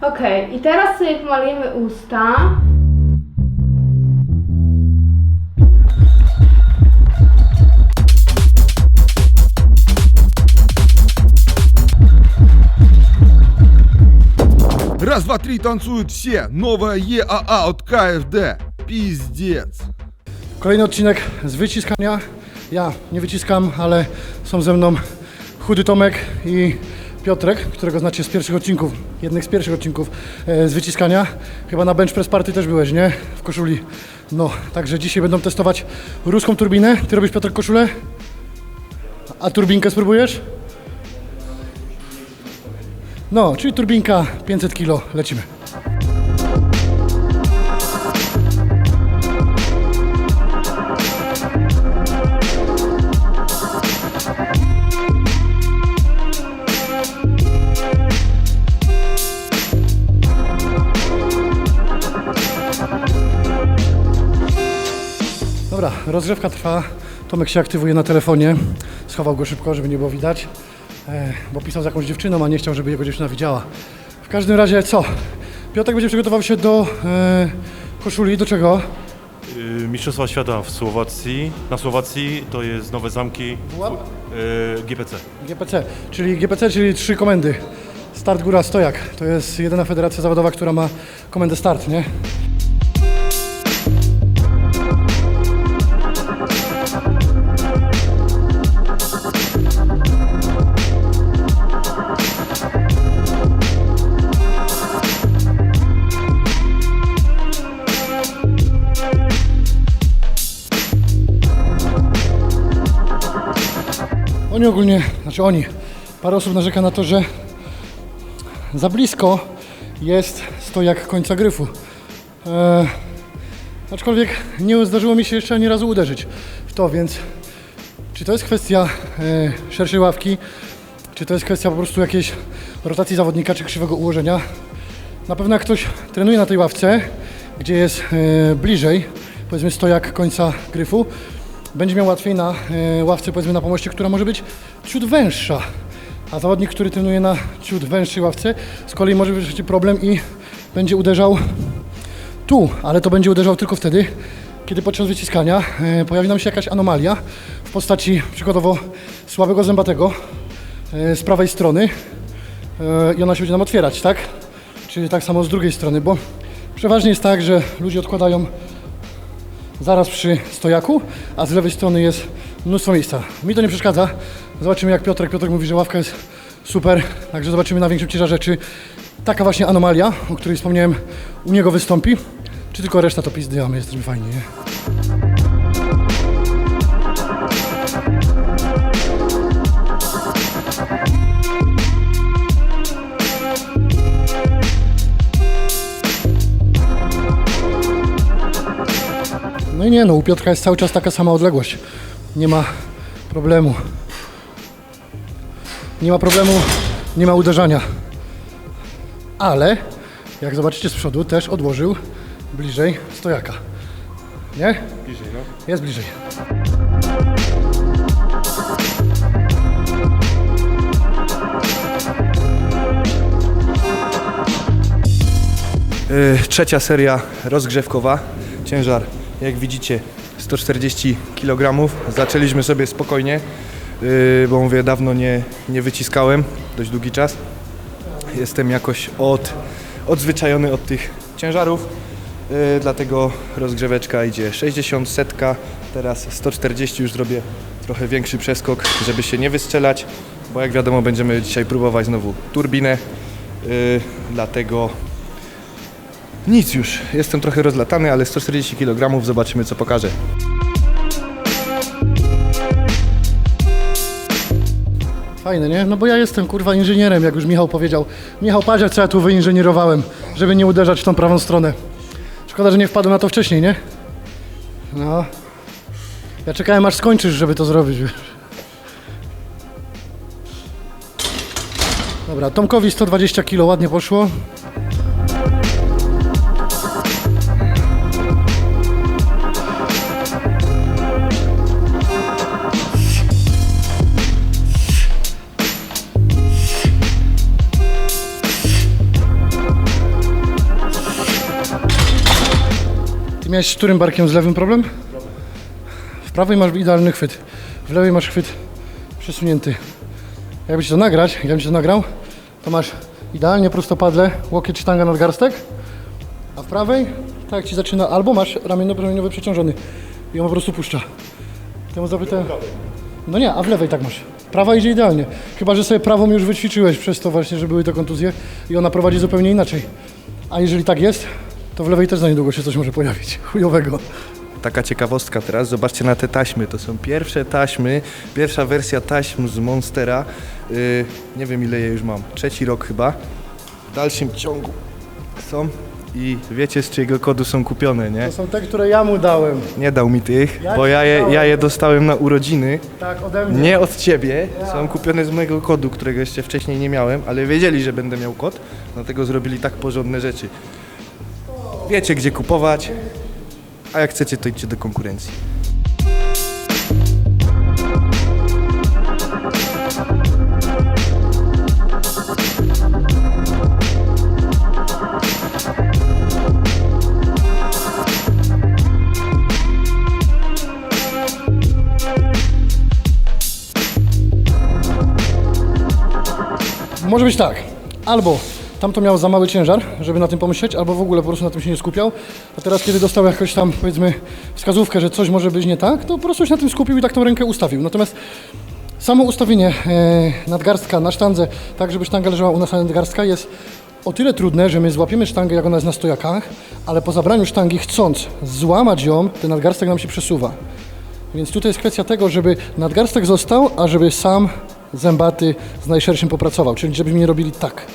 Okej, i teraz sobie pomalujemy usta. Раз, два, три, танцуют все. Новая ЕАА от КФД. Пиздец. Kolejny odcinek z wyciskania. Ja nie wyciskam, ale są ze mną Chudy Tomek i Piotrek, którego znacie z pierwszych odcinków, jednych z pierwszych odcinków e, z wyciskania. Chyba na bench press party też byłeś, nie? W koszuli. No, także dzisiaj będą testować ruską turbinę. Ty robisz Piotrek koszulę? A turbinkę spróbujesz? No, czyli turbinka 500 kg, lecimy. Rozgrzewka trwa. Tomek się aktywuje na telefonie. Schował go szybko, żeby nie było widać, e, bo pisał z jakąś dziewczyną, a nie chciał, żeby jego dziewczyna widziała. W każdym razie co? Piotrek będzie przygotował się do e, koszuli. Do czego? Y, Mistrzostwa Świata w Słowacji. Na Słowacji to jest Nowe Zamki y, GPC. GPC, czyli GPC, czyli trzy komendy. Start, góra, stojak. To jest jedyna federacja zawodowa, która ma komendę start, nie? Oni ogólnie, znaczy oni, parę osób narzeka na to, że za blisko jest stojak końca gryfu. E, aczkolwiek nie zdarzyło mi się jeszcze ani razu uderzyć w to, więc czy to jest kwestia e, szerszej ławki, czy to jest kwestia po prostu jakiejś rotacji zawodnika, czy krzywego ułożenia. Na pewno jak ktoś trenuje na tej ławce, gdzie jest e, bliżej, powiedzmy stojak końca gryfu, będzie miał łatwiej na e, ławce, powiedzmy na pomoście, która może być ciut węższa. A zawodnik, który trenuje na ciut węższej ławce, z kolei może być problem i będzie uderzał tu, ale to będzie uderzał tylko wtedy, kiedy podczas wyciskania e, pojawi nam się jakaś anomalia w postaci przykładowo słabego zębatego e, z prawej strony i ona się będzie nam otwierać, tak? Czyli tak samo z drugiej strony, bo przeważnie jest tak, że ludzie odkładają zaraz przy stojaku, a z lewej strony jest mnóstwo miejsca. Mi to nie przeszkadza. Zobaczymy jak Piotrek. Piotrek mówi, że ławka jest super, także zobaczymy na większym ciężarze, czy taka właśnie anomalia, o której wspomniałem, u niego wystąpi, czy tylko reszta to pizdy, a my jesteśmy fajni, nie? No i nie no, u Piotrka jest cały czas taka sama odległość. Nie ma problemu. Nie ma problemu, nie ma uderzania. Ale, jak zobaczycie z przodu, też odłożył bliżej stojaka. Nie? Bliżej, no. Jest bliżej. Y, Trzecia seria rozgrzewkowa. Ciężar, jak widzicie, 140 kg. Zaczęliśmy sobie spokojnie, y, bo mówię, dawno nie, nie wyciskałem, dość długi czas. Jestem jakoś od, odzwyczajony od tych ciężarów, y, dlatego rozgrzeweczka idzie 60, setka, teraz 140 już zrobię trochę większy przeskok, żeby się nie wystrzelać, bo jak wiadomo będziemy dzisiaj próbować znowu turbinę, y, dlatego nic już, jestem trochę rozlatany, ale 140 kg, zobaczymy co pokaże. Fajne, nie? No bo ja jestem kurwa inżynierem, jak już Michał powiedział. Michał Paziak, co ja tu wyinżynierowałem, żeby nie uderzać w tą prawą stronę. Szkoda, że nie wpadłem na to wcześniej, nie? No. Ja czekałem aż skończysz, żeby to zrobić. Dobra, Tomkowi 120 kg ładnie poszło. Miałeś z którym barkiem z lewym problem? W prawej masz idealny chwyt, w lewej masz chwyt przesunięty. Jakby ci to nagrać, jakbym ci to nagrał, to masz idealnie prostopadle, łokieć, sztanga, nadgarstek, a w prawej, tak jak ci zaczyna, albo masz ramienno-promieniowy przeciążony i on po prostu puszcza. Temu zapytałem. No nie, a w lewej tak masz. Prawa idzie idealnie. Chyba, że sobie prawą już wyćwiczyłeś przez to właśnie, że były te kontuzje i ona prowadzi zupełnie inaczej. A jeżeli tak jest, to w lewej też za niedługo się coś może pojawić. Chujowego. Taka ciekawostka teraz, zobaczcie na te taśmy. To są pierwsze taśmy, pierwsza wersja taśm z Monstera. Yy, nie wiem ile je już mam, trzeci rok chyba. W dalszym ciągu są i wiecie z czyjego kodu są kupione, nie? To są te, które ja mu dałem. Nie dał mi tych, Ja bo ci ja je, dałem. ja je dostałem na urodziny. Tak, ode mnie. Nie od ciebie, są kupione z mojego kodu, którego jeszcze wcześniej nie miałem, ale wiedzieli, że będę miał kod, dlatego zrobili tak porządne rzeczy. Wiecie gdzie kupować, a jak chcecie to idźcie do konkurencji. Może być tak. Albo tamto miał za mały ciężar, żeby na tym pomyśleć, albo w ogóle po prostu na tym się nie skupiał. A teraz, kiedy dostał jakąś tam, powiedzmy, wskazówkę, że coś może być nie tak, to po prostu się na tym skupił i tak tą rękę ustawił. Natomiast samo ustawienie e, nadgarstka na sztandze, tak żeby sztanga leżała u nas na nadgarstka, jest o tyle trudne, że my złapiemy sztangę, jak ona jest na stojakach, ale po zabraniu sztangi, chcąc złamać ją, ten nadgarstek nam się przesuwa. Więc tutaj jest kwestia tego, żeby nadgarstek został, a żeby sam zębaty z najszerszym popracował, czyli żebyśmy nie robili tak,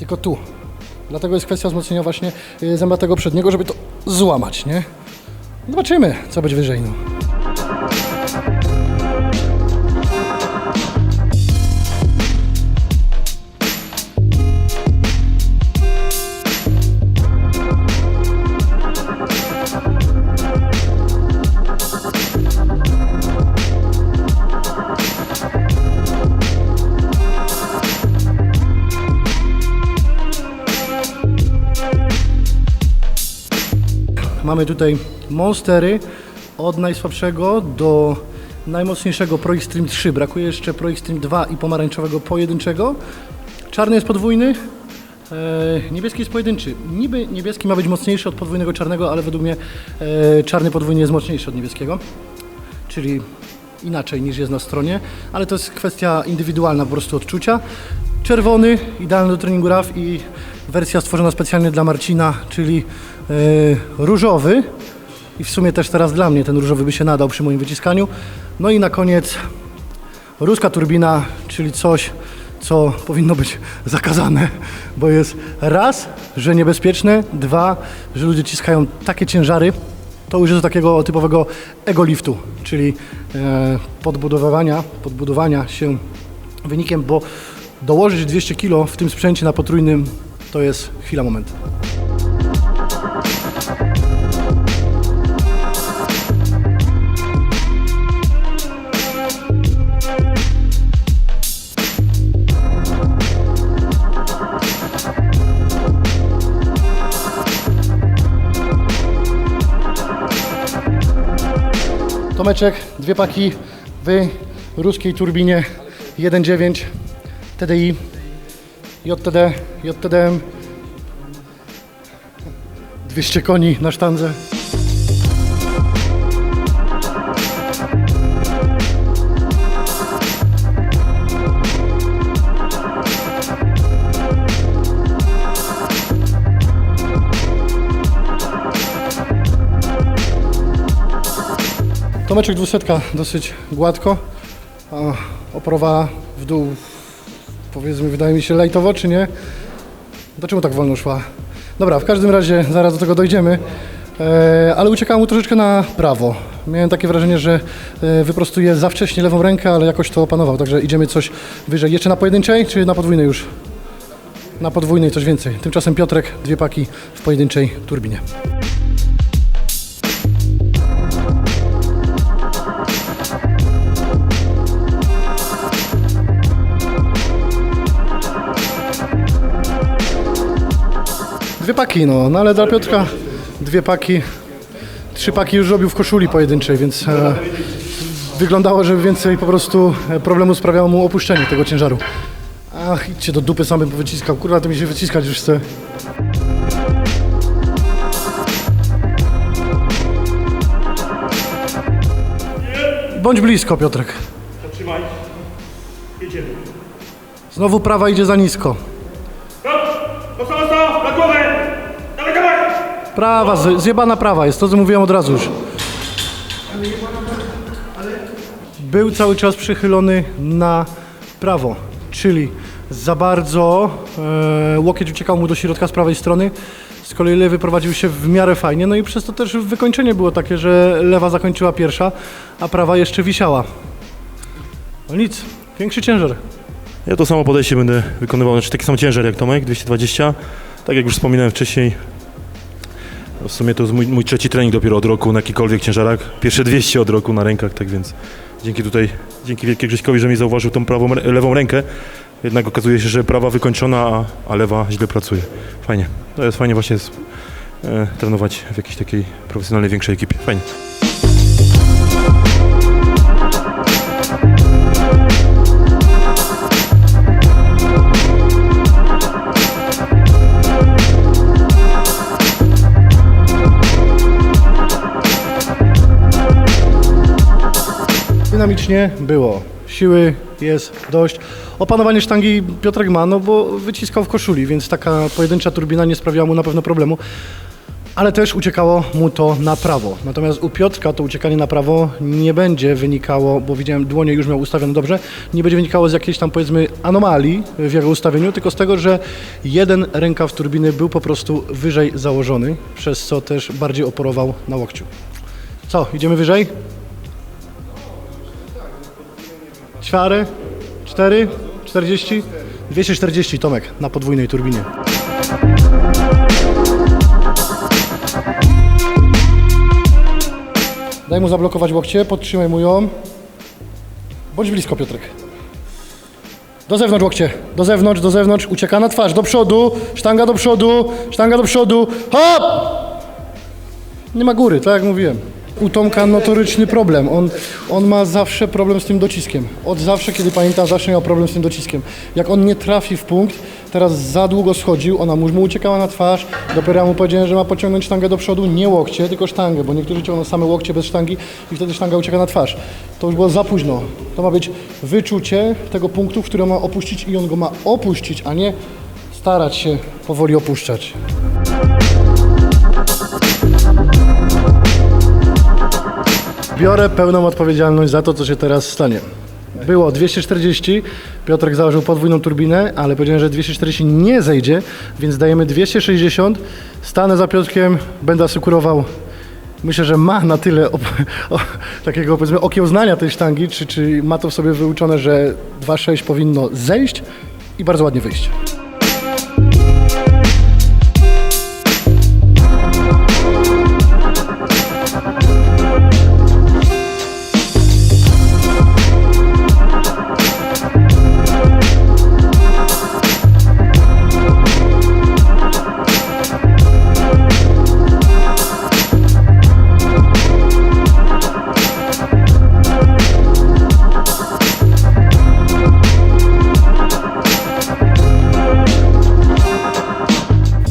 tylko tu. Dlatego jest kwestia wzmocnienia właśnie y, zębatego przedniego, żeby to złamać, nie? Zobaczymy, co będzie wyżej. No. Mamy tutaj Monstery od najsłabszego do najmocniejszego Pro Extreme 3. Brakuje jeszcze Pro Extreme 2 i pomarańczowego pojedynczego. Czarny jest podwójny, e, niebieski jest pojedynczy. Niby niebieski ma być mocniejszy od podwójnego czarnego, ale według mnie e, czarny podwójny jest mocniejszy od niebieskiego. Czyli inaczej niż jest na stronie, ale to jest kwestia indywidualna po prostu odczucia. Czerwony, idealny do treningu RAF i wersja stworzona specjalnie dla Marcina, czyli różowy. I w sumie też teraz dla mnie ten różowy by się nadał przy moim wyciskaniu. No i na koniec ruska turbina, czyli coś, co powinno być zakazane, bo jest raz, że niebezpieczne, dwa, że ludzie ciskają takie ciężary, to już jest takiego typowego egoliftu, czyli e, podbudowywania, podbudowania się wynikiem, bo dołożyć 200 kg w tym sprzęcie na potrójnym to jest chwila, moment. Tomeczek, dwie paki w ruskiej turbinie 1.9 TDI JTD, JTDM 200 koni na sztandze. Tomeczek 200 dosyć gładko, a oporowała w dół powiedzmy, wydaje mi się lajtowo, czy nie? To czemu tak wolno szła? Dobra, w każdym razie zaraz do tego dojdziemy, e, ale uciekała mu troszeczkę na prawo. Miałem takie wrażenie, że e, wyprostuje za wcześnie lewą rękę, ale jakoś to opanował, także idziemy coś wyżej. Jeszcze na pojedynczej, czy na podwójnej już? Na podwójnej coś więcej. Tymczasem Piotrek, dwie paki w pojedynczej turbinie. Dwie paki, no, no ale dla Piotrka dwie paki trzy paki już robił w koszuli pojedynczej, więc e, wyglądało, że więcej po prostu e, problemu sprawiało mu opuszczenie tego ciężaru. Ach, idźcie do dupy samym wyciskał. Kurwa, to mi się wyciskać już chce. Bądź blisko, Piotrek. Zatrzymaj. Jedziemy. Znowu prawa idzie za nisko. Prawa, z- zjebana prawa jest, to co mówiłem od razu już. Był cały czas przychylony na prawo, czyli za bardzo e, łokieć uciekał mu do środka z prawej strony, z kolei lewy prowadził się w miarę fajnie, no i przez to też wykończenie było takie, że lewa zakończyła pierwsza, a prawa jeszcze wisiała. No nic, większy ciężar. Ja to samo podejście będę wykonywał, znaczy taki sam ciężar jak Tomek, 220. Tak jak już wspominałem wcześniej, w sumie to jest mój, mój trzeci trening dopiero od roku na jakikolwiek ciężarach. Pierwsze 200 od roku na rękach, tak więc dzięki tutaj, dzięki wielkiej Grześkowi, że mi zauważył tą prawą, lewą rękę. Jednak okazuje się, że prawa wykończona, a, a lewa źle pracuje. Fajnie. To jest fajnie właśnie z, e, trenować w jakiejś takiej profesjonalnej, większej ekipie. Fajnie. Dynamicznie było. Siły jest dość. Opanowanie sztangi Piotrek ma, no bo wyciskał w koszuli, więc taka pojedyncza turbina nie sprawiała mu na pewno problemu. Ale też uciekało mu to na prawo. Natomiast u Piotrka to uciekanie na prawo nie będzie wynikało, bo widziałem dłonie już miał ustawione dobrze, nie będzie wynikało z jakiejś tam powiedzmy anomalii w jego ustawieniu, tylko z tego, że jeden rękaw turbiny był po prostu wyżej założony, przez co też bardziej oporował na łokciu. Co, idziemy wyżej? Ćwiary? 4? 40? 240 Tomek na podwójnej turbinie. Daj mu zablokować łokcie, podtrzymaj mu ją. Bądź blisko Piotrek. Do zewnątrz łokcie, do zewnątrz, do zewnątrz, ucieka na twarz, do przodu, sztanga do przodu, sztanga do przodu, hop! Nie ma góry, tak jak mówiłem. U Tomka notoryczny problem. On, on ma zawsze problem z tym dociskiem. Od zawsze, kiedy pamiętam, zawsze miał problem z tym dociskiem. Jak on nie trafi w punkt, teraz za długo schodził, ona mu mu uciekała na twarz. Dopiero ja mu powiedziałem, że ma pociągnąć sztangę do przodu, nie łokcie, tylko sztangę, bo niektórzy ciągną same łokcie bez sztangi i wtedy sztanga ucieka na twarz. To już było za późno. To ma być wyczucie tego punktu, który ma opuścić i on go ma opuścić, a nie starać się powoli opuszczać. Biorę pełną odpowiedzialność za to, co się teraz stanie. Było 240, Piotrek założył podwójną turbinę, ale powiedziałem, że 240 nie zejdzie, więc dajemy 260. Stanę za Piotrkiem, będę asekurował. Myślę, że ma na tyle op- o, takiego powiedzmy okiełznania tej sztangi, czy, czy ma to w sobie wyuczone, że 2,6 powinno zejść i bardzo ładnie wyjść.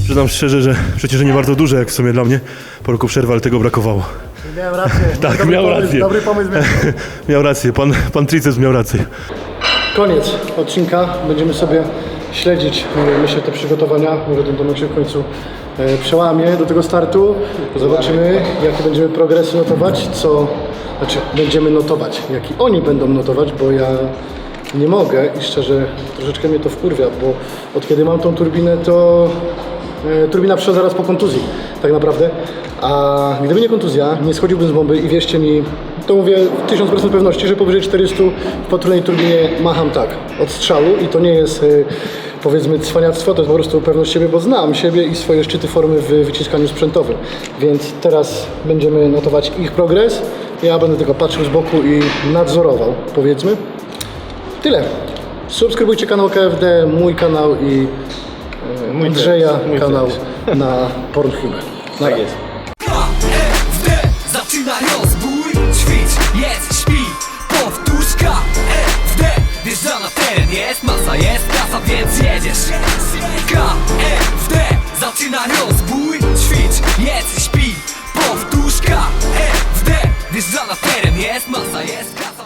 Przyznam szczerze, że przecież nie bardzo duże, jak w sumie dla mnie. Po roku przerwy, ale tego brakowało. Miałem rację. Tak, dobry miał pomysł, rację. Dobry pomysł. Miał rację, pan, pan Triceps miał rację. Koniec odcinka. Będziemy sobie śledzić, e, myślę, te przygotowania. Może ten Tomek się w końcu e, przełamie do tego startu. Zobaczymy, jakie będziemy progresy notować, co... Znaczy, będziemy notować, jaki oni będą notować, bo ja nie mogę i szczerze troszeczkę mnie to wkurwia, bo od kiedy mam tą turbinę, to turbina przyszła zaraz po kontuzji, tak naprawdę. A gdyby nie kontuzja, nie schodziłbym z bomby i wierzcie mi, to mówię w 1000% pewności, że powyżej 400 w potrójnej turbinie macham tak, od strzału i to nie jest e, powiedzmy cwaniactwo, to jest po prostu pewność siebie, bo znam siebie i swoje szczyty formy w wyciskaniu sprzętowym. Więc teraz będziemy notować ich progres, ja będę tylko patrzył z boku i nadzorował, powiedzmy. Tyle. Subskrybujcie kanał KFD, mój kanał i e, Andrzeja kanał na Pornhubie. Na razie. KFD jedz, śpi. Powtórzka, F, D Wjeżdża na teren, jest masa, jest kasa, więc jedziesz. K, F, D Zaczyna rozbój, ćwicz, jedz, śpi. Powtórzka, F, D Wjeżdża na teren, jest masa, jest kasa